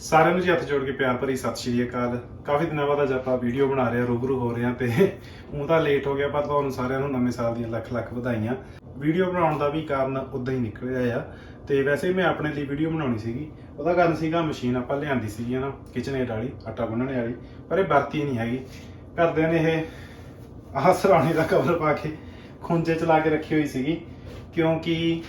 ਸਾਰਿਆਂ ਨੂੰ ਜੀ ਹੱਥ ਜੋੜ ਕੇ ਪਿਆਰ ਭਰੀ ਸਤਿ ਸ਼੍ਰੀ ਅਕਾਲ। ਕਾਫੀ ਦਿਨਾਂ ਬਾਅਦ ਅੱਜ ਆਪਾਂ ਵੀਡੀਓ ਬਣਾ ਰਹੇ ਹਾਂ, ਰੂਬਰੂ ਹੋ ਰਹੇ ਹਾਂ ਤੇ ਉਹ ਤਾਂ ਲੇਟ ਹੋ ਗਿਆ, ਪਰ ਤੁਹਾਨੂੰ ਸਾਰਿਆਂ ਨੂੰ ਨਵੇਂ ਸਾਲ ਦੀਆਂ ਲੱਖ ਲੱਖ ਵਧਾਈਆਂ। ਵੀਡੀਓ ਬਣਾਉਣ ਦਾ ਵੀ ਕਾਰਨ ਉਦਾਂ ਹੀ ਨਿਕਲਿਆ ਆ। ਤੇ ਵੈਸੇ ਮੈਂ ਆਪਣੇ ਲਈ ਵੀਡੀਓ ਬਣਾਉਣੀ ਸੀਗੀ। ਉਹਦਾ ਕਾਰਨ ਸੀਗਾ ਮਸ਼ੀਨ ਆਪਾਂ ਲਿਆਂਦੀ ਸੀਗੀ ਨਾ ਕਿਚਨ ਕਿਚਨਏਡ ਵਾਲੀ, ਆਟਾ ਗੁੰਨਣ ਵਾਲੀ, ਪਰ ਇਹ ਵਰਤੀ ਨਹੀਂ ਹੈਗੀ। ਘਰਦਿਆਂ ਨੇ ਇਹ ਆਹ ਸਰਾਣੇ ਦਾ ਕਵਰ ਪਾ ਕੇ ਖੁੰਝੇ ਚ ਲਾ ਕੇ ਰੱਖੀ ਹੋਈ ਸੀਗੀ, ਕਿਉਂਕਿ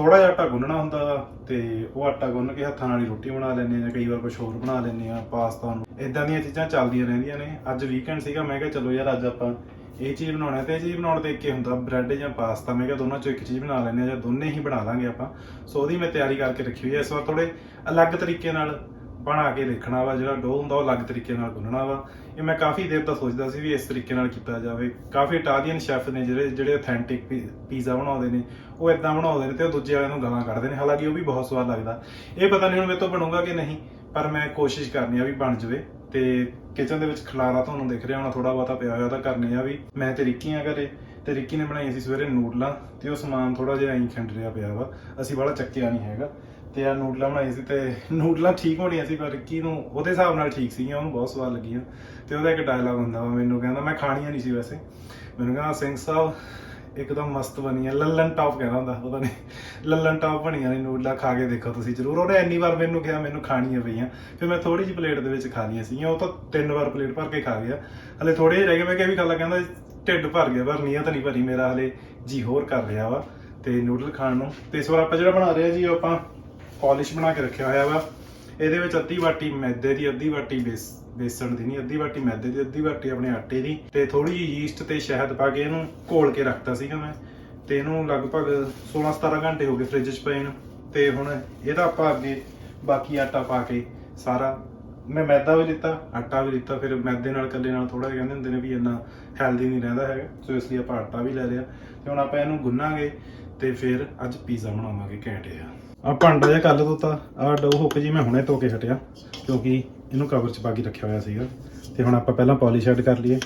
ਥੋੜਾ ਜਿਹਾ ਆਟਾ ਗੁੰਨਣਾ ਹੁੰਦਾ ਵਾ ਤੇ ਉਹ ਆਟਾ ਗੁੰਨ ਕੇ ਹੱਥਾਂ ਨਾਲ ਹੀ ਰੋਟੀ ਬਣਾ ਲੈਂਦੇ ਆ ਜਾਂ ਕਈ ਵਾਰ ਕੁਝ ਹੋਰ ਬਣਾ ਲੈਂਦੇ ਆ ਪਾਸਤਾ ਨੂੰ। ਇਦਾਂ ਦੀਆਂ ਚੀਜ਼ਾਂ ਚੱਲਦੀਆਂ ਰਹਿੰਦੀਆਂ ਨੇ। ਅੱਜ ਵੀਕਐਂਡ ਸੀਗਾ, ਮੈਂ ਕਿਹਾ ਚਲੋ ਯਾਰ ਅੱਜ ਆਪਾਂ ਇਹ ਚੀਜ਼ ਬਣਾਉਣਾ ਤੇ ਇਹ ਚੀਜ਼ ਬਣਾਉਣ ਤੇ ਇੱਕ ਹੀ ਹੁੰਦਾ ਬ੍ਰੈਡ ਜਾਂ ਪਾਸਤਾ। ਮੈਂ ਕਿਹਾ ਦੋਨਾਂ ਚੋਂ ਇੱਕ ਚੀਜ਼ ਬਣਾ ਲੈਂਦੇ ਆ ਜਾਂ ਦੋਨੇ ਹੀ ਬਣਾ ਲਾਂਗੇ ਆਪਾਂ। ਸੋ ਉਹਦੀ ਮੈਂ ਤਿਆਰੀ ਕਰਕੇ ਰੱਖੀ ਹੋਈ ਹੈ ਇਸ ਵਾਰ ਥੋੜੇ ਅਲੱਗ ਤਰੀਕੇ ਨਾਲ ਬਣਾ ਕੇ ਦੇਖਣਾ ਵਾ, ਜਿਹੜਾ ਡੋ ਹੁੰਦਾ ਉਹ ਅਲੱਗ ਤਰੀਕੇ ਨਾਲ ਗੁੰਨਣਾ ਵਾ। ਇਹ ਮੈਂ ਕਾਫੀ ਦੇਰ ਤੋਂ ਸੋਚਦਾ ਸੀ ਵੀ ਇਸ ਤਰੀਕੇ ਨਾਲ ਕੀਤਾ ਜਾਵੇ। ਕਾਫੀ ਇਟਾਲੀਅਨ ਸ਼ੈਫ ਨੇ ਜਿਹੜੇ ਜਿਹੜੇ ਆਥੈਂਟਿਕ ਪੀਜ਼ਾ ਬਣਾਉਂਦੇ ਨੇ, ਉਹ ਇਦਾਂ ਬਣਾਉਂਦੇ ਨੇ ਤੇ ਉਹ ਦੂਜੇ ਵਾਲਿਆਂ ਨੂੰ ਗਾਲਾਂ ਕੱਢਦੇ ਨੇ। ਹਾਲਾਂਕਿ ਉਹ ਵੀ ਬਹੁਤ ਸਵਾਦ ਲੱਗਦਾ। ਇਹ ਪਤਾ ਨਹੀਂ ਹੁਣ ਮੇਰੇ ਤੋਂ ਬਣੂਗਾ ਕਿ ਨਹੀਂ, ਪਰ ਮੈਂ ਕੋਸ਼ਿਸ਼ ਕਰਨੀ ਆ ਵੀ ਬਣ ਜਾਵੇ ਤੇ ਕਿਚਨ ਦੇ ਵਿੱਚ ਖਲਾਰਾ ਤੁਹਾਨੂੰ ਦਿਖ ਰਿਹਾ, ਹੋਣਾ ਥੋੜਾ ਬਹੁਤਾ ਪਿਆ ਹੋਇਆ, ਤਾਂ ਕਰਨੇ ਆ ਵੀ ਮੈਂ ਤੇ ਰਿੱਕੀ ਆ ਘਰੇ ਤੇ ਰਿੱਕੀ ਨੇ ਬਣਾਈ ਸੀ ਸਵੇਰੇ ਨੂਡਲਾਂ ਤੇ ਉਹ ਸਮਾਨ ਥੋੜਾ ਜਿਹਾ ਐਂ ਖੰਡ ਰਿਹਾ ਪਿਆ ਵਾ। ਅਸੀਂ ਬੜਾ ਚੱਕਿਆ ਨਹੀਂ ਹੈਗਾ। ਤੇ ਆ ਨੂਡਲਾਂ ਬਣਾਈ ਸੀ ਤੇ ਨੂਡਲਾਂ ਠੀਕ ਹੋਣੀਆਂ ਸੀ, ਪਰ ਰਿੱਕੀ ਨੂੰ ਉਹਦੇ ਹਿਸਾਬ ਨਾਲ ਠੀਕ ਸੀਗੀਆਂ, ਉਹਨੂੰ ਬਹੁਤ ਸਵਾਦ ਲੱਗੀਆਂ। ਤੇ ਉਹਦਾ ਇੱਕ ਡਾਇਲੌਗ ਹੁੰਦਾ ਵਾ, ਮੈਨੂੰ ਕਹਿੰਦਾ, ਮੈਂ ਖਾਣੀਆਂ ਨਹੀਂ ਸੀ ਵੈਸੇ। ਮੈਨੂੰ ਕਹਿੰਦਾ, ਸਿੰਘ ਸਾਹਿਬ, ਇੱਕਦਮ ਮਸਤ ਬਣੀ ਹੈ ਲੱਲਨ ਟਾਪ ਕਹਿੰਦਾ ਹੁੰਦਾ ਉਹਦਾ ਨੇ ਲੱਲਨ ਟਾਪ ਬਣੀਆਂ ਨੇ ਨੂਡਲਾਂ, ਖਾ ਕੇ ਦੇਖੋ ਤੁਸੀਂ ਜ਼ਰੂਰ। ਉਹਨੇ ਇੰਨੀ ਵਾਰ ਮੈਨੂੰ ਕਿਹਾ, ਮੈਨੂੰ ਖਾਣੀਆਂ ਪਈਆਂ। ਫਿਰ ਮੈਂ ਥੋੜੀ ਜਿਹੀ ਪਲੇਟ ਦੇ ਵਿੱਚ ਖਾ ਲਈਆਂ ਸੀਗੀਆਂ, ਉਹ ਤਾਂ ਤਿੰਨ ਵਾਰ ਪਲੇਟ ਭਰ ਕੇ ਖਾ ਗਿਆ। ਹਲੇ ਥੋੜੇ ਜਿਹੇ ਰਹਿ ਗਏ, ਮੈਂ ਕਿਹਾ ਵੀ ਖਾ ਲਾ, ਕਹਿੰਦਾ, ਢਿੱਡ ਭਰ ਗਿਆ, ਪਰ ਨੀਅਤ ਨਹੀਂ ਭਰੀ, ਮੇਰਾ ਹਲੇ ਜੀ ਹੋਰ ਕਰ ਰਿਹਾ ਵਾ ਤੇ ਨੂਡਲ ਖਾਣ ਨੂੰ। ਤੇ ਇਸ ਵਾਰ ਆਪਾਂ ਜਿਹੜਾ ਬਣਾ ਰਹੇ ਆ ਜੀ, ਉਹ ਆਪਾਂ ਪਾਲਿਸ਼ ਬਣਾ ਕੇ ਰੱਖਿਆ ਹੋਇਆ ਵਾ। ਇਹਦੇ ਵਿੱਚ ਅੱਧੀ ਵਾਟੀ ਮੈਦੇ ਦੀ, ਅੱਧੀ ਵਾਟੀ ਬੇਸ, ਬੇਸਣ ਦੀ ਨਹੀਂ ਅੱਧੀ ਵਾਟੀ ਮੈਦੇ ਦੀ, ਅੱਧੀ ਵਾਟੀ ਆਪਣੇ ਆਟੇ ਦੀ ਤੇ ਥੋੜੀ ਜਿਹੀ ਯੀਸਟ ਤੇ ਸ਼ਹਿਦ ਪਾ ਕੇ ਇਹਨੂੰ ਘੋਲ ਕੇ ਰੱਖਤਾ ਸੀਗਾ ਮੈਂ। ਤੇ ਇਹਨੂੰ ਲਗਭਗ 16-17 ਘੰਟੇ ਹੋ ਗਏ ਫ੍ਰਿਜ 'ਚ ਪਏ ਨੂੰ। ਤੇ ਹੁਣ ਇਹਦਾ ਆਪਾਂ ਅੱਗੇ ਬਾਕੀ ਆਟਾ ਪਾ ਕੇ ਸਾਰਾ ਮੈਂ ਮੈਦਾ ਵੀ ਲਿੱਤਾ ਆਟਾ ਵੀ ਲਿੱਤਾ ਫਿਰ ਮੈਦੇ ਨਾਲ, ਇਕੱਲੇ ਨਾਲ ਥੋੜਾ ਜਿਹਾ ਕਹਿੰਦੇ ਹੁੰਦੇ ਨੇ ਵੀ ਇੰਨਾ ਹੈਲਦੀ ਨਹੀਂ ਰਹਿੰਦਾ ਹੈਗਾ, ਸੋ ਇਸ ਲਈ ਆਪਾਂ ਆਟਾ ਵੀ ਲੈ ਲਿਆ। ਤੇ ਹੁਣ ਆਪਾਂ ਇਹਨੂੰ ਗੁੰਨਾਂਗੇ ਤੇ ਫਿਰ ਅੱਜ ਪੀਜ਼ਾ ਬਣਾਵਾਂਗੇ ਘੈਂਟ ਆ ਆ ਭਾਂਡਾ ਜਿਹਾ ਕੱਲ ਧੋਤਾ ਤਾਂ ਆ ਡੋ ਹੁੱਕ ਜੀ ਮੈਂ ਹੁਣੇ ਧੋ ਕੇ ਹਟਿਆ, ਕਿਉਂਕਿ ਇਹਨੂੰ ਕਵਰ 'ਚ ਪਾ ਕੇ ਰੱਖਿਆ ਹੋਇਆ ਸੀਗਾ। ਤੇ ਹੁਣ ਆਪਾਂ ਪਹਿਲਾਂ ਪੋਲਿਸ਼ ਐਡ ਕਰ ਲਈਏ।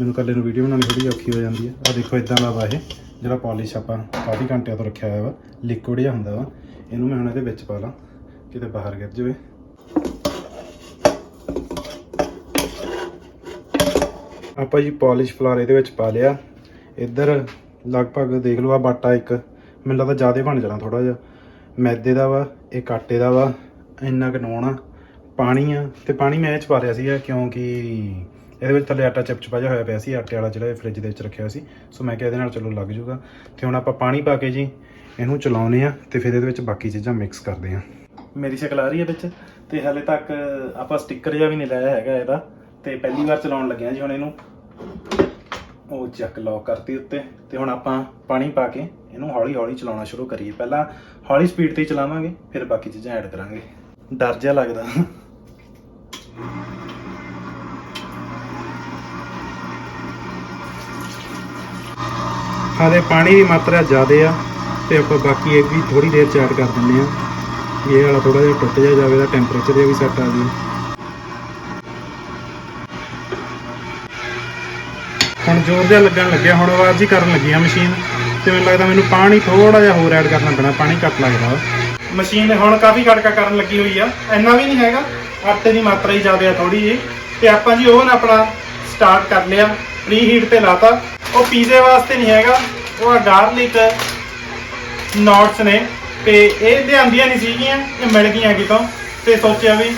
ਮੈਨੂੰ ਕੱਲੇ ਨੂੰ ਵੀਡੀਓ ਬਣਾਉਣੀ ਥੋੜੀ ਔਖੀ ਹੋ ਜਾਂਦੀ ਹੈ। ਆ ਦੇਖੋ ਇਦਾਂ ਦਾ ਵਾ ਇਹ, ਜਿਹੜਾ ਪੋਲਿਸ਼ ਆਪਾਂ ਕਾਫੀ ਘੰਟਿਆਂ ਤੋਂ ਰੱਖਿਆ ਹੋਇਆ ਵਾ ਲਿਕੁਇਡ ਜਿਹਾ ਹੁੰਦਾ ਵਾ। ਇਹਨੂੰ ਮੈਂ ਹੁਣ ਇਹਦੇ ਵਿੱਚ ਪਾ ਲਾਂ, ਕਿਤੇ ਬਾਹਰ ਗਿਰ ਜਾਵੇ। ਆਪਾਂ ਜੀ ਪਾਲਿਸ਼ ਫਲਾਰ ਇਹਦੇ ਵਿੱਚ ਪਾ ਲਿਆ। ਇੱਧਰ ਲਗਭਗ ਦੇਖ ਲਓ ਆ ਬਾਟਾ ਇੱਕ। ਮੈਨੂੰ ਲੱਗਦਾ ਜ਼ਿਆਦਾ ਬਣ ਜਾਣਾ ਥੋੜਾ ਜਿਹਾ। ਮੈਦੇ ਦਾ ਵਾ, ਇੱਕ ਆਟੇ ਦਾ ਵਾ, ਇੰਨਾ ਕੁ ਨੂਣ ਆ। ਪਾਣੀ ਆ, ਤੇ ਪਾਣੀ ਮੈਂ ਇਹ ਚ ਪਾ ਰਿਹਾ ਸੀਗਾ ਕਿਉਂਕਿ ਇਹਦੇ ਵਿੱਚ ਥੱਲੇ ਆਟਾ ਚਿਪਚਪਾ ਜਿਹਾ ਹੋਇਆ ਪਿਆ ਸੀ। ਆਟੇ ਵਾਲਾ ਜਿਹੜਾ ਫ੍ਰਿਜ ਦੇ ਵਿੱਚ ਰੱਖਿਆ ਸੀ। ਸੋ ਮੈਂ ਕਿਹਾ ਇਹਦੇ ਨਾਲ ਚਲੋ ਲੱਗ ਜੂਗਾ। ਤੇ ਹੁਣ ਆਪਾਂ ਪਾਣੀ ਪਾ ਕੇ ਜੀ ਇਹਨੂੰ ਚਲਾਉਨੇ ਆ ਤੇ ਫਿਰ ਇਹਦੇ ਵਿੱਚ ਬਾਕੀ ਚੀਜ਼ਾਂ ਮਿਕਸ ਕਰਦੇ ਆ। ਮੇਰੀ ਸ਼ਕਲ ਆ ਰਹੀ ਹੈ ਵਿੱਚ ਤੇ ਹਲੇ ਤੱਕ ਆਪਾਂ ਸਟicker ਜਿਹਾ ਵੀ ਨਹੀਂ ਲਾਇਆ ਹੈਗਾ ਇਹਦਾ। ਤੇ ਪਹਿਲੀ ਵਾਰ ਚਲਾਉਣ ਲੱਗਿਆ ਜੀ ਹੁਣ ਇਹਨੂੰ। ਉਹ ਚੱਕ ਲੌਕ ਕਰਤੀ ਉੱਤੇ ਤੇ ਹੁਣ ਆਪਾਂ ਪਾਣੀ ਪਾ ਕੇ ਇਹਨੂੰ ਹੌਲੀ ਹੌਲੀ ਚਲਾਉਣਾ ਸ਼ੁਰੂ ਕਰੀਏ। ਪਹਿਲਾਂ ਹੌਲੀ ਸਪੀਡ ਤੇ ਹੀ ਚਲਾਵਾਂਗੇ, ਫਿਰ ਬਾਕੀ ਚੀਜ਼ਾਂ ਐਡ ਕਰਾਂਗੇ। ਡਰ ਜਿਹਾ ਲੱਗਦਾ। ਹਾਲੇ ਪਾਣੀ ਦੀ ਮਾਤਰਾ ਜ਼ਿਆਦਾ ਆ ਤੇ ਆਪਾਂ ਬਾਕੀ ਇਹ ਵੀ ਥੋੜੀ ਦੇਰ ਚ ਐਡ ਕਰ ਦਿੰਦੇ ਆ। ਇਹ ਵਾਲਾ ਥੋੜਾ ਜਿਹਾ ਟੁੱਟ ਜਾ ਜਾਵੇ ਦਾ ਟੈਂਪਰੇਚਰ ਜਿਹਾ ਵੀ ਸੈੱਟ ਆ ਜਾਵੇ। ਹੁਣ ਜ਼ੋਰ ਜਿਹਾ ਲੱਗਣ ਲੱਗਿਆ, ਹੁਣ ਆਵਾਜ਼ ਹੀ ਕਰਨ ਲੱਗੀ ਆ ਮਸ਼ੀਨ। ਤੇ ਮੈਨੂੰ ਲੱਗਦਾ ਮੈਨੂੰ ਪਾਣੀ ਥੋੜਾ ਜਿਹਾ ਹੋਰ ਐਡ ਕਰਨਾ ਪੈਣਾ ਪਾਣੀ ਘੱਟ ਲੱਗਦਾ ਮਸ਼ੀਨ ਹੁਣ ਕਾਫੀ ਗੜਕਾ ਕਰਨ ਲੱਗੀ ਹੋਈ ਆ। ਇੰਨਾ ਵੀ ਨਹੀਂ ਹੈਗਾ, ਆਟੇ ਦੀ ਮਾਤਰਾ ਹੀ ਜ਼ਿਆਦਾ ਆ ਥੋੜੀ ਜੀ ਤੇ ਆਪਾਂ ਜੀ ਓਵਨ ਆਪਣਾ ਸਟਾਰਟ ਕਰ ਲਿਆ ਪ੍ਰੀ ਹੀਟ ਤੇ ਲਾਤਾ। ਉਹ ਪੀਜ਼ੇ ਵਾਸਤੇ ਨਹੀਂ ਹੈਗਾ, ਉਹ ਆ ਗਾਰਲਿਕ ਨੋਟਸ ਨੇ। ਤੇ ਇਹ ਲਿਆਂਦੀਆਂ ਨਹੀਂ ਸੀਗੀਆਂ, ਇਹ ਮਿਲ ਗਈਆਂ ਕਿਤੋਂ। ਤੇ ਸੋਚਿਆ ਵੀ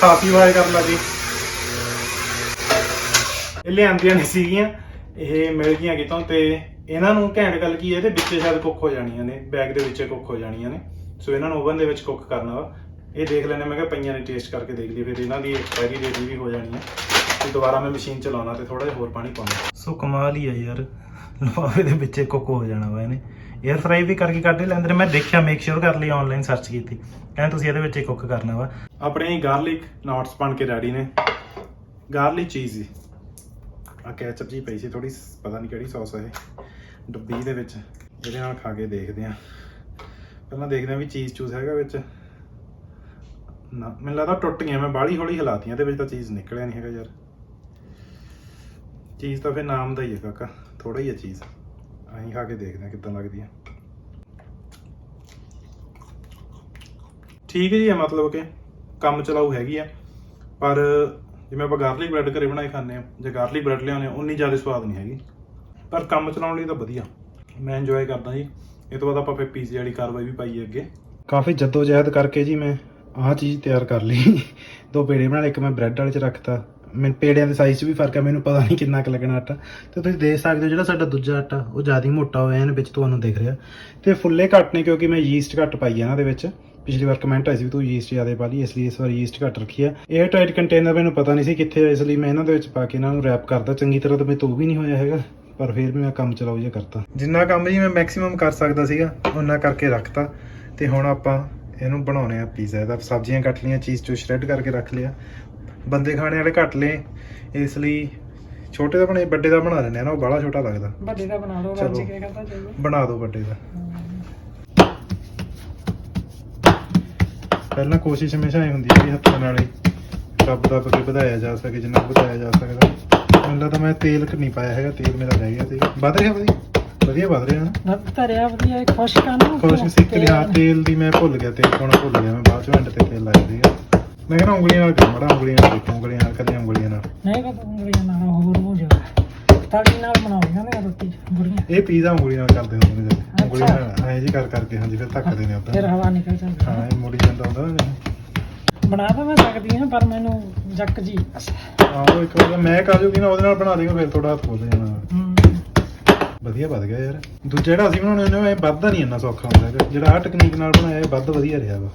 ਖਾਸੀ ਵਾਰ ਲਾ ਜੀ। ਇਹ ਲਿਆਂਦੀਆਂ ਨਹੀਂ ਸੀਗੀਆਂ, ਇਹ ਮਿਲ ਗਈਆਂ ਕਿਤੋਂ ਤੇ ਇਹਨਾਂ ਨੂੰ ਘੈਂਟ ਗੱਲ ਕੀ ਹੈ, ਇਹਦੇ ਵਿੱਚੇ ਸ਼ਾਇਦ ਕੁੱਕ ਹੋ ਜਾਣੀਆਂ ਨੇ ਬੈਗ ਦੇ ਵਿੱਚੇ ਕੁੱਕ ਹੋ ਜਾਣੀਆਂ ਨੇ। ਸੋ ਇਹਨਾਂ ਨੂੰ ਓਵਨ ਦੇ ਵਿੱਚ ਕੁੱਕ ਕਰਨਾ ਵਾ। ਇਹ ਦੇਖ ਲੈਣੇ ਮੈਂ ਕਿਹਾ ਪਈਆਂ ਨੇ ਟੇਸਟ ਕਰਕੇ ਦੇਖ ਲਈ ਫਿਰ ਇਹਨਾਂ ਦੀ ਐਕਸਪਾਇਰੀ ਡੇਟ ਵੀ ਹੋ ਜਾਣੀ ਹੈ ਤੇ ਦੁਬਾਰਾ ਮੈਂ ਮਸ਼ੀਨ ਚਲਾਉਣਾ ਤੇ ਥੋੜਾ ਜਿਹਾ ਹੋਰ ਪਾਣੀ ਪਾਉਣਾ। ਸੋ ਕਮਾਲ ਹੀ ਆ ਯਾਰ, ਲਫ਼ਾਫੇ ਦੇ ਵਿੱਚ ਕੁੱਕ ਹੋ ਜਾਣਾ ਵਾ ਇਹਨੇ। 에ਅਰ ਫਰਾਈ ਵੀ ਕਰਕੇ ਕੱਢ ਲੈਂਦੇ ਨੇ, ਮੈਂ ਦੇਖਿਆ ਮੇਕ ਸ਼ੋਰ ਕਰ ਲਈ ਆਨਲਾਈਨ ਸਰਚ ਕੀਤੀ। ਕਹਿੰਦੇ ਤੁਸੀਂ ਇਹਦੇ ਵਿੱਚ ਕੁੱਕ ਕਰਨਾ ਵਾ। ਆਪਣੇ ਗਾਰਲਿਕ ਨੋਟਸ ਬਣ ਕੇ ਰੈਡੀ ਨੇ। ਗਾਰਲਿਕ ਚੀਜ਼ ਆ ਕੈਚਅਪ ਜੀ ਪਈ ਸੀ ਥੋੜੀ ਪਤਾ ਨਹੀਂ ਕਿਹੜੀ ਸੌਸ ਹੈ ਇਹ। ਡੱਬੀ ਦੇ ਵਿੱਚ, ਇਹਦੇ ਨਾਲ ਖਾ ਕੇ ਦੇਖਦੇ ਆ ਪਹਿਲਾਂ ਦੇਖਦੇ ਆ ਵੀ ਚੀਜ਼ ਚੂਜ਼ ਹੈਗਾ ਵਿੱਚ। ਨਾ, ਮੈਨੂੰ ਲੱਗਦਾ ਟੁੱਟ ਗਈਆਂ ਮੈਂ ਬਾਹਲੀ ਹੌਲੀ ਹਿਲਾਤੀਆਂ ਤੇ ਵਿੱਚ ਤਾਂ ਚੀਜ਼ ਨਿਕਲਿਆ ਨਹੀਂ ਹੈਗਾ ਯਾਰ। ਚੀਜ਼ ਤਾਂ ਫਿਰ ਨਾਮ ਦਾ ਹੀ ਹੈ ਕਾਕਾ ਥੋੜਾ ਹੀ ਹੈ ਚੀਜ਼ ਅਸੀਂ ਖਾ ਕੇ ਦੇਖਦੇ ਆ ਕਿੱਦਾਂ ਲੱਗਦੀ ਹੈ ਠੀਕ ਜੀ ਹੈ ਮਤਲਬ ਕਿ ਕੰਮ ਚਲਾਊ ਹੈਗੀ ਆ। ਪਰ ਜਿਵੇਂ ਆਪਾਂ ਗਾਰਲਿਕ ਬ੍ਰੈਡ ਘਰੇ ਬਣਾਏ ਖਾਂਦੇ ਆ ਜੇ ਗਾਰਲਿਕ ਬ੍ਰੈਡ ਲਿਆਉਂਦੇ ਆ ਉਨੀ ਜ਼ਿਆਦਾ ਸਵਾਦ ਨਹੀਂ ਹੈਗੀ। ਪਰ ਕੰਮ ਚਲਾਉਣ ਲਈ ਤਾਂ ਵਧੀਆ। ਮੈਂ ਇੰਜੋਏ ਕਰਦਾ ਜੀ। ਇਹ ਤੋਂ ਬਾਅਦ ਆਪਾਂ ਫਿਰ ਪੀਜ਼ੇ ਵਾਲੀ ਕਾਰਵਾਈ ਵੀ ਪਾਈ ਅੱਗੇ। ਕਾਫੀ ਜਦੋਜਹਿਦ ਕਰਕੇ ਜੀ ਮੈਂ ਆਹ ਚੀਜ਼ ਤਿਆਰ ਕਰ ਲਈ। ਦੋ ਪੇੜੇ ਬਣਾ ਲਏ, ਇੱਕ ਮੈਂ ਬ੍ਰੈਡ ਵਾਲੇ ਚ ਰੱਖਤਾ। ਮੈਂ ਪੇੜਿਆਂ ਦੇ ਸਾਈਜ਼ 'ਚ ਵੀ ਫ਼ਰਕ ਹੈ ਮੈਨੂੰ ਪਤਾ ਨਹੀਂ ਕਿੰਨਾ ਕੁ ਲੱਗਣਾ ਆਟਾ। ਤੇ ਤੁਸੀਂ ਦੇਖ ਸਕਦੇ ਹੋ ਜਿਹੜਾ ਸਾਡਾ ਦੂਜਾ ਆਟਾ, ਉਹ ਜ਼ਿਆਦਾ ਹੀ ਮੋਟਾ ਹੋਇਆ ਇਹਨ ਵਿੱਚ ਤੁਹਾਨੂੰ ਦਿਖ ਰਿਹਾ। ਤੇ ਫੁੱਲੇ ਘੱਟ ਨੇ ਕਿਉਂਕਿ ਮੈਂ ਯੀਸਟ ਘੱਟ ਪਾਈ ਹੈ ਇਹਨਾਂ ਦੇ ਵਿੱਚ। ਪਿਛਲੀ ਵਾਰ ਕਮੈਂਟ ਆਈ ਸੀ ਵੀ ਤੂੰ ਯੀਸਟ ਜ਼ਿਆਦਾ ਪਾ ਲਈ ਇਸ ਲਈ ਇਸ ਵਾਰ ਯੀਸਟ ਘੱਟ ਰੱਖੀ ਆ। 에ਅਰ ਟਾਈਟ ਕੰਟੇਨਰ ਮੈਨੂੰ ਪਤਾ ਨਹੀਂ ਸੀ ਕਿੱਥੇ ਹੈ ਇਸ ਲਈ ਮੈਂ ਇਹਨਾਂ ਦੇ ਵਿੱਚ ਪਾ ਕੇ ਇਹਨਾਂ ਨੂੰ ਰੈਪ ਕਰਦਾ। ਚੰਗੀ ਤਰ੍ਹਾਂ ਤਾਂ ਮੈਂ ਤੋਂ ਵੀ ਨਹੀਂ ਹੋਇਆ ਹੈਗਾ ਪਰ ਫਿਰ ਵੀ ਮੈਂ ਕੰਮ ਚਲਾਉ ਜਿਹਾ ਕਰਤਾ। ਜਿੰਨਾ ਕੰਮ ਜੀ ਮੈਂ ਮੈਕਸਿਮਮ ਕਰ ਸਕਦਾ ਸੀਗਾ ਉਹਨਾਂ ਕਰਕੇ ਰੱਖਤਾ। ਤੇ ਹੁਣ ਆਪਾਂ ਇਹਨੂੰ ਬਣਾਉਣੇ ਆ ਪੀਜ਼ਾ ਇਹਦਾ ਸਬਜ਼ੀਆਂ ਕੱਟ ਲਈਆਂ ਚੀਜ਼ ਚੋ ਸ਼੍ਰੈਡ ਕਰਕੇ ਰੱਖ ਲਿਆ। ਬੰਦੇ ਖਾਣੇ ਵਾਲੇ ਘੱਟ ਲਏ ਇਸ ਲਈ ਛੋਟੇ ਦਾ ਬਣੇ ਵੱਡੇ ਦਾ ਬਣਾ ਲੈਂਦੇ ਆ ਨਾ ਉਹ ਬੜਾ ਛੋਟਾ ਲੱਗਦਾ। ਵੱਡੇ ਦਾ ਬਣਾ ਲਓ। ਰੱਜ ਕੇ ਕਰਦਾ ਚਲੋ। ਬਣਾ ਦਿਓ ਵੱਡੇ ਦਾ। ਪਹਿਲਾਂ ਕੋਸ਼ਿਸ਼ ਹਮੇਸ਼ਾ ਇਹ ਹੁੰਦੀ ਹੈ ਵੀ ਹੱਥਾਂ ਨਾਲ ਹੀ ਰੱਬ ਦੱਬ ਕੇ ਵਧਾਇਆ ਜਾ ਸਕੇ ਜਿੰਨਾ ਕੁ ਵਧਾਇਆ ਜਾ ਸਕਦਾ। ਮੈਨੂੰ ਲੱਗਦਾ ਮੈਂ ਤੇਲ ਕ ਨਹੀਂ ਪਾਇਆ ਹੈਗਾ ਤੇਲ ਮੇਰਾ ਰਹਿ ਗਿਆ ਸੀਗਾ ਵੱਧ ਰਿਹਾ ਵਧੀਆ? ਵਧੀਆ ਵੱਧ ਰਿਹਾ ਨਾ? ਧਰਿਆ ਵਧੀਆ ਖੁਸ਼ ਕਰਨਾ ਕੋਸ਼ਿਸ਼ ਸਿੱਖ ਲਿਆ ਤੇਲ। ਦੀ ਮੈਂ ਭੁੱਲ ਗਿਆ ਤੇਲ ਪਾਉਣਾ ਭੁੱਲ ਗਿਆ ਮੈਂ ਬਾਅਦ ਚ ਐਂਡ ਤੇ ਤੇਲ ਲਾਇਆ ਸੀਗਾ। ਮੈਂ ਕਹਿੰਦਾ ਉਂਗਲੀਆਂ ਨਾਲ ਕਰ ਮੜਾ ਉਂਗਲੀਆਂ ਨਾਲ ਦੇਖੋ ਉਂਗਲੀਆਂ ਨਾਲ ਕੱਲੀਆਂ ਉਂਗਲੀਆਂ ਨਾਲ। ਨਹੀਂ ਕਾ ਉਂਗਲੀਆਂ ਨਾਲ ਹੋਰ ਹੋ ਜਾਵੇ ਤਲੀ ਨਾਲ ਬਣਾਉਂਦੀਆਂ ਨੇ ਰੋਟੀ ਬੁੜੀਆਂ ਇਹ ਪੀਜ਼ਾ ਉਂਗਲੀਆਂ ਨਾਲ ਕਰਦੇ ਹੁੰਦੇ ਨੇ ਉਂਗਲੀਆਂ ਨਾਲ ਐਂ ਜੀ ਕਰ ਕਰਕੇ ਹਾਂਜੀ ਫਿਰ ਧੱਕਦੇ ਨੇ ਫਿਰ ਹਵਾ ਨਿਕਲ ਜਾਂਦੀ ਹਾਂ। ਇਹ ਮੁੜੀ ਜਾਂਦਾ ਹੁੰਦਾ ਨਾ ਬਣਾ ਤਾਂ ਮੈਂ ਸਕਦੀ ਹਾਂ ਪਰ ਮੈਨੂੰ ਜੱਕ ਜੀ ਆਹੋ ਇੱਕ ਵਾਰ ਮੈਂ ਕਾਜੂਗੀ ਨਾ ਉਹਦੇ ਨਾਲ ਬਣਾ ਦੇਗਾ ਫਿਰ ਥੋੜਾ ਹੱਥ ਖੁੱਲ ਜਾਣਾ। ਹਮ, ਵਧੀਆ ਵੱਧ ਗਿਆ ਯਾਰ। ਦੂਜਾ ਜਿਹੜਾ ਅਸੀਂ ਬਣਾਉਣੇ ਨੇ ਇਹ ਵੱਧਦਾ ਨਹੀਂ ਇੰਨਾ ਸੌਖਾ ਹੁੰਦਾ ਹੈਗਾ। ਜਿਹੜਾ ਆਹ ਟੈਕਨੀਕ ਨਾਲ ਬਣਾਇਆ ਇਹ ਵੱਧ ਵਧੀਆ ਰਿਹਾ ਵਾ।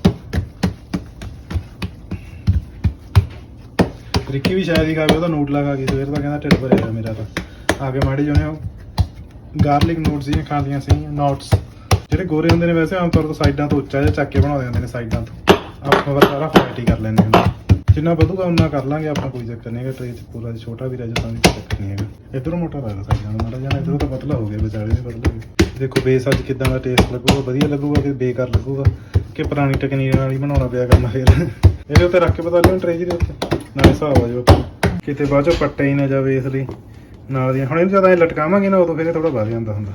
ਰਿੱਕੀ ਵੀ ਸ਼ਾਇਦ ਹੀ ਖਾਵੇ ਉਹਦਾ ਨੂਡਲਾ ਖਾ ਕੇ ਸਵੇਰ ਦਾ ਕਹਿੰਦਾ ਢਿੱਡ ਭਰਿਆ ਹੋਇਆ ਮੇਰਾ ਤਾਂ। ਆ ਕੇ ਮਾੜੀ ਜਿਹਨੇ ਉਹ ਗਾਰਲਿਕ ਨੋਟਸ ਹੀ ਖਾਂਦੀਆਂ ਸੀ ਨੋਟਸ ਜਿਹੜੇ ਗੋਰੇ ਹੁੰਦੇ ਨੇ ਵੈਸੇ ਆਮ ਤੌਰ ਤੇ ਸਾਈਡਾਂ ਤੋਂ ਉੱਚਾ ਜਿਹਾ ਚੱਕ ਕੇ ਬਣਾਉਂਦੇ ਹੁੰਦੇ ਨੇ ਸਾਈਡਾਂ ਤੋਂ। ਆਪਾਂ ਵਾਰ ਸਾਰਾ ਫਲੈਟ ਹੀ ਕਰ ਲੈਂਦੇ ਹੁੰਦੇ ਜਿੰਨਾ ਵਧੂਗਾ ਉਨਾ ਕਰ ਲਾਂਗੇ ਆਪਾਂ, ਕੋਈ ਚੱਕਰ ਨਹੀਂ ਹੈਗਾ। ਟ੍ਰੇ 'ਚ ਪੂਰਾ ਜਿਹਾ ਛੋਟਾ ਵੀ ਰਹਿ ਜਾ ਤਾਂ ਵੀ ਕੋਈ ਚੱਕਰ ਨਹੀਂ ਹੈਗਾ। ਇਧਰੋਂ ਮੋਟਾ ਲੱਗਦਾ ਸਾਈਡਾਂ ਨੂੰ ਮਾੜਾ ਜਿਹਾ ਇਧਰੋਂ ਤਾਂ ਪਤਲਾ ਹੋ ਗਿਆ ਵਿਚਾਲੇ ਵੀ ਪਤਲਾ ਹੋ ਗਿਆ। ਦੇਖੋ ਬੇਸ ਅੱਜ ਕਿਦਾਂ ਦਾ ਟੇਸਟ ਲੱਗੂਗਾ, ਵਧੀਆ ਲੱਗੂਗਾ ਕਿ ਬੇਕਾਰ ਲੱਗੂਗਾ? ਕਿ ਪੁਰਾਣੀ ਟੈਕਨੀਕ ਨਾਲ ਹੀ ਬਣਾਉਣਾ ਪਿਆ ਕਰਨਾ ਫਿਰ? ਇਹਦੇ ਉੱਤੇ ਰੱਖ ਕੇ ਪਤਾ ਲਿਓ ਟ੍ਰੇ ਦੇ ਉੱਤੇ ਨਾਲੇ ਹਿਸਾਬ ਆ ਜਾਓ ਕਿਤੇ ਬਾਅਦ ਚੋਂ ਪੱਟੇ ਹੀ ਨਾ ਜਾਵੇ ਇਸ ਲਈ। ਨਾਲ ਦੀਆਂ। ਹੁਣ ਇਹਨੂੰ ਜਦੋਂ ਐਂ ਲਟਕਾਵਾਂਗੇ ਨਾ ਉਦੋਂ ਫਿਰ ਇਹ ਥੋੜਾ ਵੱਧ ਜਾਂਦਾ ਹੁੰਦਾ।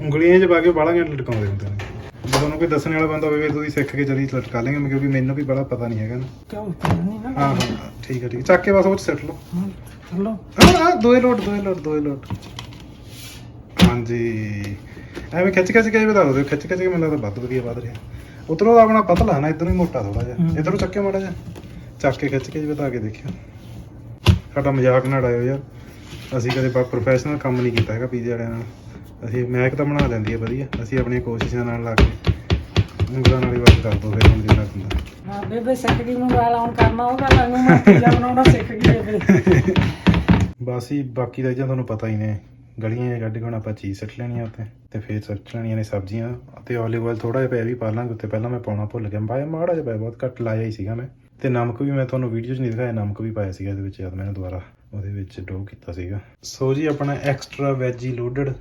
ਉਂਗਲੀਆਂ 'ਚ ਪਾ ਕੇ ਬਾਹਲਾ ਘੰਟੇ ਲਟਕਾਉਂਦੇ ਹੁੰਦੇ ਨੇ? ਜਦੋਂ ਤੁਹਾਨੂੰ ਕੋਈ ਦੱਸਣ ਵਾਲਾ ਬੰਦਾ ਹੋਵੇ ਤੁਸੀਂ ਸਿੱਖ ਕੇ ਜਲਦੀ ਲਟਕਾ ਲੇਗੇ ਕਿਉਂਕਿ ਮੈਨੂੰ ਵੀ ਬੜਾ ਪਤਾ ਨਹੀਂ ਹੈਗਾ ਨਾ। ਕਿਉਂ ਨਹੀਂ ਨਾ? ਹਾਂ ਹਾਂ ਠੀਕ ਹੈ ਠੀਕ ਹੈ। ਚੱਕ ਕੇ ਬਸ ਉਹ 'ਚ ਸਿੱਟ ਲਓ। ਚਲੋ ਹਾਂ ਹਾਂ ਦੋਏ ਲੋਟ ਦੋਏ ਲੋਟ ਦੋਏ ਲੋਟ। ਹਾਂਜੀ। ਐਵੇਂ ਖਿੱਚ ਖਿੱਚ ਕੇ ਬਤਾ ਦਿਓ। ਖਿੱਚ ਖਿੱਚ ਕੇ ਮੈਨੂੰ ਲੱਗਦਾ ਵੱਧ ਵਧੀਆ ਵੱਧ ਰਿਹਾ। ਉਧਰੋਂ ਦਾ ਆਪਣਾ ਪਤਲਾ ਨਾ ਇਧਰੋਂ ਹੀ ਮੋਟਾ ਥੋੜਾ ਜਿਹਾ। ਇਧਰੋਂ ਚੱਕੇ ਮਾੜਾ ਜਿਹਾ। ਚੱਕ ਕੇ ਖਿੱਚ ਕੇ ਜੀ ਬਤਾ ਕੇ ਦੇਖਿਓ। ਸਾਡਾ ਮਜ਼ਾਕ ਨਾ ਡਾਇਓ ਯਾਰ। ਅਸੀਂ ਕਦੇ ਪ੍ਰੋਫੈਸ਼ਨਲ ਕੰਮ ਨਹੀਂ ਕੀਤਾ ਹੈਗਾ ਪੀਜ਼ੇ ਵਾਲਿਆਂ ਨਾਲ। ਅਸੀਂ ਮੈਕ ਤਾਂ ਬਣਾ ਲੈਂਦੀ ਹੈ ਵਧੀਆ। ਅਸੀਂ ਆਪਣੀਆਂ ਕੋਸ਼ਿਸ਼ਾਂ ਨਾਲ ਲਾ ਕੇ ਉਂਗਲਾਂ ਨਾਲ ਹੀ ਵਰਕ ਕਰ ਦੋ ਫਿਰ ਹੁਣ ਜਿੰਨਾ ਹੁੰਦਾ। ਹਾਂ ਬੇਬੇ ਸਿੱਖ ਗਈ ਮੋਬਾਈਲ ਆਨ ਕਰਨਾ ਉਹ ਗੱਲ ਨੂੰ ਮੈਂ ਪੀਜ਼ਾ ਬਣਾਉਣਾ ਸਿੱਖ ਗਈ ਬੇਬੇ ਬਸ ਹੀ ਬਾਕੀ ਦਾ ਜਾਂ ਤੁਹਾਨੂੰ ਪਤਾ ਹੀ ਨੇ। ਗਲੀਆਂ ਜਿਹੀਆਂ ਕੱਢ ਕੇ ਹੁਣ ਆਪਾਂ ਚੀਜ਼ ਸੱਟ ਲੈਣੀ ਆ ਉੱਤੇ ਤੇ ਫੇਰ ਸੱਟ ਲੈਣੀਆਂ ਨੇ ਸਬਜ਼ੀਆਂ ਤੇ olive oil ਥੋੜਾ ਜਿਹਾ ਪਿਆ ਵੀ ਪਾ ਲਾਂਗੇ ਉੱਤੇ। ਪਹਿਲਾਂ ਮੈਂ ਪਾਉਣਾ ਭੁੱਲ ਗਿਆ। ਪਾਇਆ ਮਾੜਾ ਜਿਹਾ ਪਿਆ ਬਹੁਤ ਘੱਟ ਲਾਇਆ ਹੀ ਸੀਗਾ ਮੈਂ। ਤੇ ਨਮਕ ਵੀ ਮੈਂ ਤੁਹਾਨੂੰ ਵੀਡੀਓ 'ਚ ਨਹੀਂ ਦਿਖਾਇਆ ਨਮਕ ਵੀ ਪਾਇਆ ਸੀਗਾ ਇਹਦੇ ਵਿੱਚ ਜਦ ਮੈਨੂੰ ਦੁਬਾਰਾ। ਉਹਦੇ ਵਿੱਚ ਡੋ ਕੀਤਾ ਸੀਗਾ। ਸੋ ਜੀ ਆਪਣਾ extra veggie loaded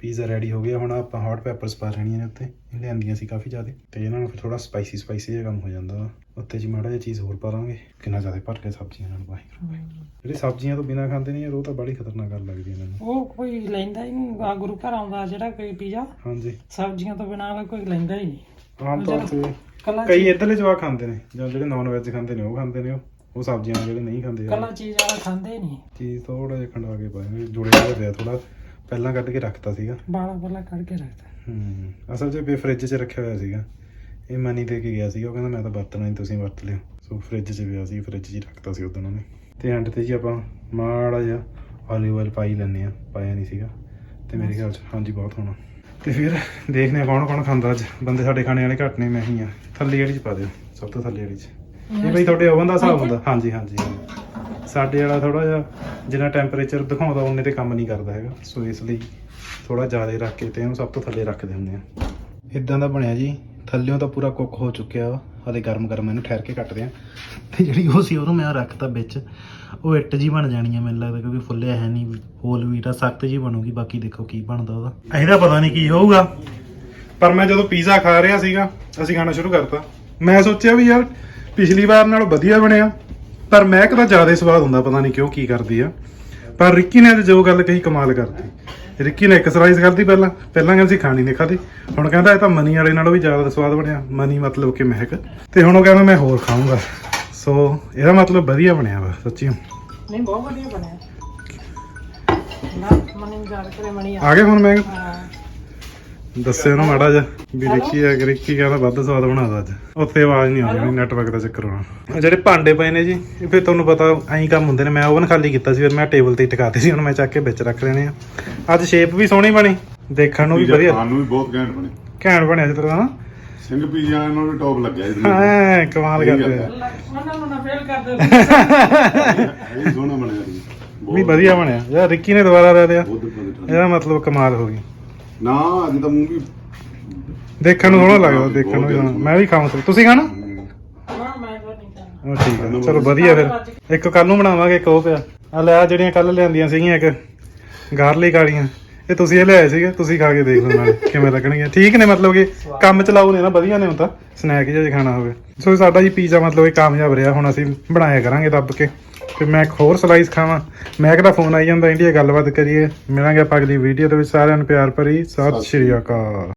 pizza ready ਹੋ ਗਿਆ। ਹੁਣ ਆਪਾਂ ਹੌਟ ਪੈਪਰਸ ਪਾ ਲੈਣੀਆਂ ਨੇ ਉੱਤੇ ਇਹ ਲਿਆਂਦੀਆਂ ਸੀ ਕਾਫੀ ਜ਼ਿਆਦਾ। ਤੇ ਇਹਨਾਂ ਨੂੰ ਫਿਰ ਥੋੜਾ ਸਪਾਈਸੀ ਸਪਾਈਸੀ ਜਿਹਾ ਕੰਮ ਹੋ ਜਾਂਦਾ ਵਾ। ਉੱਤੇ ਜੀ ਮਾੜਾ ਜਿਹਾ ਚੀਜ਼ ਹੋਰ ਪਾ ਲਾਂਗੇ। ਕਿੰਨਾ ਜ਼ਿਆਦਾ ਭਰ ਕੇ ਸਬਜ਼ੀਆਂ ਨਾਲ ਪਾਈ ਜਿਹੜੇ ਸਬਜ਼ੀਆਂ ਤੋਂ ਬਿਨਾ ਖਾਂਦੇ ਨੇ ਯਾਰ ਉਹ ਤਾਂ ਬੜੀ ਖਤਰਨਾਕ ਗੱਲ ਲੱਗਦੀ ਹੈ ਮੈਨੂੰ। ਉਹ ਕੋਈ ਲੈਂਦਾ ਹੀ ਨਹੀਂ। ਆ ਗੁਰੂ ਘਰ ਆਉਂਦਾ ਜਿਹੜਾ ਕੋਈ ਪੀਜ਼ਾ। ਹਾਂਜੀ। ਸਬਜ਼ੀਆਂ ਤੋਂ ਬਿਨਾਂ ਕੋਈ ਲੈਂਦਾ ਹੀ ਨਹੀਂ। ਆਮ ਤੌਰ ਤੇ ਕਈ ਇੱਧਰਲੇ ਜਵਾਕ ਖਾਂਦੇ ਨੇ ਜਾਂ ਜਿਹੜੇ ਨਾਨ ਵੈਜ ਖਾਂਦੇ ਨੇ ਉਹ ਖਾਂਦੇ ਨੇ ਉਹ। ਉਹ ਸਬਜ਼ੀਆਂ ਜਿਹੜੇ ਨਹੀਂ ਖਾਂਦੇ ਕੱਲਾ ਚੀਜ਼ ਵਾਲਾ ਖਾਂਦੇ ਨਹੀਂ। ਚੀਜ਼ ਥੋੜਾ ਜਿਹਾ ਖੰਡਾ ਕੇ ਪਾਏ ਜੁੜਿਆ ਜਿਹਾ ਪਿਆ ਥੋੜਾ ਪਹਿਲਾਂ ਕੱਢ ਕੇ ਰੱਖਤਾ ਸੀਗਾ। ਬਾਲਾ ਬਾਲਾ ਕੱਢ ਕੇ ਰੱਖਦਾ ਹੂੰ ਅਸਲ 'ਚ ਵੀ ਫ੍ਰਿਜ 'ਚ ਰੱਖਿਆ ਹੋਇਆ ਸੀਗਾ। ਇਹ ਮਨੀ ਦੇ ਕੇ ਗਿਆ ਸੀਗਾ ਉਹ ਕਹਿੰਦਾ ਮੈਂ ਤਾਂ ਵਰਤਣਾ ਨਹੀਂ ਤੁਸੀਂ ਵਰਤ ਲਿਓ। ਸੋ ਫ੍ਰਿਜ 'ਚ ਪਿਆ ਸੀ ਫ੍ਰਿਜ 'ਚ ਹੀ ਰੱਖਤਾ ਸੀ ਉਦੋਂ ਉਹਨੇ। ਤੇ ਐਂਡ ਤੇ ਜੀ ਆਪਾਂ ਮਾੜਾ ਜਿਹਾ olive oil ਪਾਈ ਲੈਂਦੇ ਆ ਪਾਇਆ ਨਹੀਂ ਸੀਗਾ। ਤੇ ਮੇਰੇ ਖਿਆਲ 'ਚ ਹਾਂਜੀ ਬਹੁਤ ਹੋਣਾ। ਤੇ ਫਿਰ ਦੇਖਦੇ ਆ ਕੌਣ ਕੌਣ ਖਾਂਦਾ ਅੱਜ। ਬੰਦੇ ਸਾਡੇ ਖਾਣੇ ਵਾਲੇ ਘੱਟ ਨੇ ਮੈਂ ਹੀ ਆ ਥੱਲੇ ਜਿਹੜੀ 'ਚ ਪਾ ਦਿਓ ਸਭ ਤੋਂ ਥੱਲੇ ਵਾਲੀ 'ਚ। ਇਹ ਬਈ ਤੁਹਾਡੇ ਓਵਨ ਦਾ ਹਿਸਾਬ ਹੁੰਦਾ। ਹਾਂਜੀ ਹਾਂਜੀ ਸਾਡੇ ਵਾਲਾ ਥੋੜਾ ਜਿਹਾ ਜਿੰਨਾ ਟੈਂਪਰੇਚਰ ਦਿਖਾਉਂਦਾ ਉਹਨੇ ਤੇ ਕੰਮ ਨਹੀਂ ਕਰਦਾ ਹੈਗਾ। ਸੋ ਇਸ ਲਈ ਥੋੜਾ ਜ਼ਿਆਦਾ ਰੱਖ ਕੇ ਤੇ ਇਹਨੂੰ ਸਭ ਤੋਂ ਥੱਲੇ ਰੱਖਦੇ ਹੁੰਦੇ ਆ ਇਦਾਂ ਦਾ ਬਣਿਆ ਜੀ। ਥੱਲਿਓਂ ਤਾਂ ਪੂਰਾ ਕੁੱਕ ਹੋ ਚੁੱਕਿਆ ਵਾ। ਹਲੇ ਗਰਮ ਗਰਮ ਇਹਨੂੰ ਠਹਿਰ ਕੇ ਕੱਟਦੇ ਆ ਤੇ ਜਿਹੜੀ ਉਹ ਸੀ ਉਹਨੂੰ ਮੈਂ ਰੱਖਤਾ ਵਿੱਚ। ਉਹ ਇੱਟ ਜੀ ਬਣ ਜਾਣੀ ਆ ਮੈਨੂੰ ਲੱਗਦਾ ਕਿਉਂਕਿ ਫੁੱਲਿਆ ਹੈ ਨਹੀਂ। ਹੋਲ ਵੀ ਤਾਂ ਸਖਤ ਜੀ ਬਣੂਗੀ। ਬਾਕੀ ਦੇਖੋ ਕੀ ਬਣਦਾ ਉਹਦਾ। ਇਹਦਾ ਪਤਾ ਨਹੀਂ ਕੀ ਹੋਊਗਾ। ਪਰ ਮੈਂ ਜਦੋਂ ਪੀਜ਼ਾ ਖਾ ਰਿਹਾ ਸੀਗਾ ਅਸੀਂ ਖਾਣਾ ਸ਼ੁਰੂ ਕਰਤਾ। ਮੈਂ ਸੋਚਿਆ ਵੀ ਯਾਰ ਪਿਛਲੀ ਵਾਰ ਨਾਲੋਂ ਵਧੀਆ ਬਣਿਆ। ਪਰ ਮਹਿਕ ਦਾ ਜ਼ਿਆਦਾ ਸਵਾਦ ਹੁੰਦਾ ਪਤਾ ਨਹੀਂ ਕਿਉਂ ਕੀ ਕਰਦੀ ਆ। ਪਰ ਰਿੱਕੀ ਨੇ ਅੱਜ ਜੋ ਗੱਲ ਕਹੀ ਕਮਾਲ ਕਰਤੀ। ਰਿੱਕੀ ਨੇ ਸਲਾਈਸ ਖਾਧੀ ਪਹਿਲਾਂ। ਪਹਿਲਾਂ ਕਹਿੰਦੀ ਖਾਣੀ ਨਹੀਂ ਖਾਧੀ। ਹੁਣ ਕਹਿੰਦਾ ਇਹ ਤਾਂ ਮਨੀ ਵਾਲੇ ਨਾਲੋਂ ਵੀ ਜ਼ਿਆਦਾ ਸਵਾਦ ਬਣਿਆ। ਮਨੀ ਮਤਲਬ ਕਿ ਮਹਿਕ। ਤੇ ਹੁਣ ਉਹ ਕਹਿੰਦਾ ਮੈਂ ਹੋਰ ਖਾਊਂਗਾ। ਸੋ ਇਹਦਾ ਮਤਲਬ ਵਧੀਆ ਬਣਿਆ ਵਾ ਸੱਚੀ। ਨਹੀਂ ਬਹੁਤ ਵਧੀਆ ਬਣਿਆ। ਨਾ ਮਨੀ ਗੱਲ ਕਰੇ ਮਣੀ ਆ। ਆ ਗਏ ਹੁਣ ਮੈਂ ਹਾਂ। ਦੱਸਿਓ ਨਾ ਮਾੜਾ ਜਿਹਾ ਵੀ ਰਿੱਕੀ ਆ ਕਿ ਰਿੱਕੀ ਕਹਿੰਦਾ ਵੱਧ ਸਵਾਦ ਬਣਾਦਾ ਅੱਜ। ਉੱਥੇ ਆਵਾਜ਼ ਨਹੀਂ ਆਉਂਦੀ ਨੈਟਵਰਕ ਦਾ ਚੱਕਰ ਹੋਣਾ। ਆਹ ਜਿਹੜੇ ਭਾਂਡੇ ਪਏ ਨੇ ਜੀ ਇਹ ਫਿਰ ਤੁਹਾਨੂੰ ਪਤਾ ਐਂ ਕੰਮ ਹੁੰਦੇ ਨੇ। ਮੈਂ ਓਵਨ ਖਾਲੀ ਕੀਤਾ ਸੀ ਫਿਰ ਮੈਂ ਟੇਬਲ ਤੇ ਹੀ ਟਿਕਾਤੇ ਸੀ ਹੁਣ ਮੈਂ ਚੱਕ ਕੇ ਵਿੱਚ ਰੱਖ ਲੈਣੇ ਆ। ਅੱਜ ਸ਼ੇਪ ਵੀ ਸੋਹਣੀ ਬਣੀ ਦੇਖਣ ਨੂੰ ਵੀ ਵਧੀਆ। ਖਾਣ ਨੂੰ ਵੀ ਬਹੁਤ ਘੈਂਟ ਬਣੇ। ਘੈਂਟ ਬਣਿਆ ਜਿਸ ਤਰ੍ਹਾਂ ਨਾ। ਸਿੰਘ ਪੀਜ਼ਾ ਵਾਲਿਆਂ ਨੂੰ ਟੌਪ ਲੱਗਿਆ ਇਹਦੇ ਹਾਂ ਕਮਾਲ ਕਰਦੇ ਆ। ਹੈ। ਉਹਨਾਂ ਨੂੰ ਨਾ ਫੇਲ ਕਰ ਦੇ ਇਹ ਸੋਹਣਾ ਬਣਿਆ ਜੀ ਵੀ ਵਧੀਆ ਬਣਿਆ। ਯਾਰ ਰਿੱਕੀ ਨੇ ਦੁਬਾਰਾ ਰਹਿ ਲਿਆ। ਇਹਦਾ ਮਤਲਬ ਕਮਾਲ ਹੋ ਗਈ। ਨਾ ਅੱਜ ਤਾਂ ਮੂੰਹ ਵੀ ਦੇਖਣ ਨੂੰ ਸੋਹਣਾ ਲੱਗਦਾ ਦੇਖਣ ਨੂੰ। ਮੈਂ ਵੀ ਖਾਵਾਂ ਤੁਸੀਂ ਖਾਣਾ? ਨਾ ਮੈਂ ਤਾਂ ਨਹੀਂ ਕਰਨਾ ਉਹ ਠੀਕ ਹੈ ਚਲੋ ਵਧੀਆ ਫਿਰ। ਇੱਕ ਕੱਲ ਨੂੰ ਬਣਾਵਾਂਗੇ ਇੱਕ ਉਹ ਪਿਆ। ਆ ਲੈ ਆ ਜਿਹੜੀਆਂ ਕੱਲ ਲਿਆਂਦੀਆਂ ਸੀਗੀਆਂ ਇੱਕ ਗਾਰਲਿਕ ਵਾਲੀਆਂ। ਇਹ ਤੁਸੀਂ ਇਹ ਲਿਆਏ ਸੀਗੇ ਤੁਸੀਂ ਖਾ ਕੇ ਦੇਖ ਲਓ ਨਾਲ ਕਿਵੇਂ ਲੱਗਣਗੀਆਂ। ਠੀਕ ਨੇ ਮਤਲਬ ਕਿ ਕੰਮ ਚਲਾਊ ਨੇ ਨਾ ਵਧੀਆ ਨੇ ਹੁਣ ਤਾਂ। ਸਨੈਕ ਜਿਹਾ ਜੇ ਖਾਣਾ ਹੋਵੇ। ਸੋ ਸਾਡਾ ਜੀ ਪੀਜ਼ਾ ਮਤਲਬ ਇਹ ਕਾਮਯਾਬ ਰਿਹਾ। ਹੁਣ ਅਸੀਂ ਬਣਾਇਆ ਕਰਾਂਗੇ ਦੱਬ ਕੇ। ਫਿਰ ਮੈਂ ਇੱਕ ਹੋਰ ਸਲਾਈਸ ਖਾਵਾਂ। ਮੈਂ ਕਿਹਦਾ ਫੋਨ ਆਈ ਜਾਂਦਾ ਇੰਡੀਆ ਗੱਲਬਾਤ ਕਰੀਏ। ਮਿਲਾਂਗੇ ਆਪਾਂ ਅਗਲੀ ਵੀਡੀਓ ਦੇ ਵਿੱਚ। ਸਾਰਿਆਂ ਨੂੰ ਪਿਆਰ ਭਰੀ। ਸਤਿ ਸ਼੍ਰੀ ਅਕਾਲ।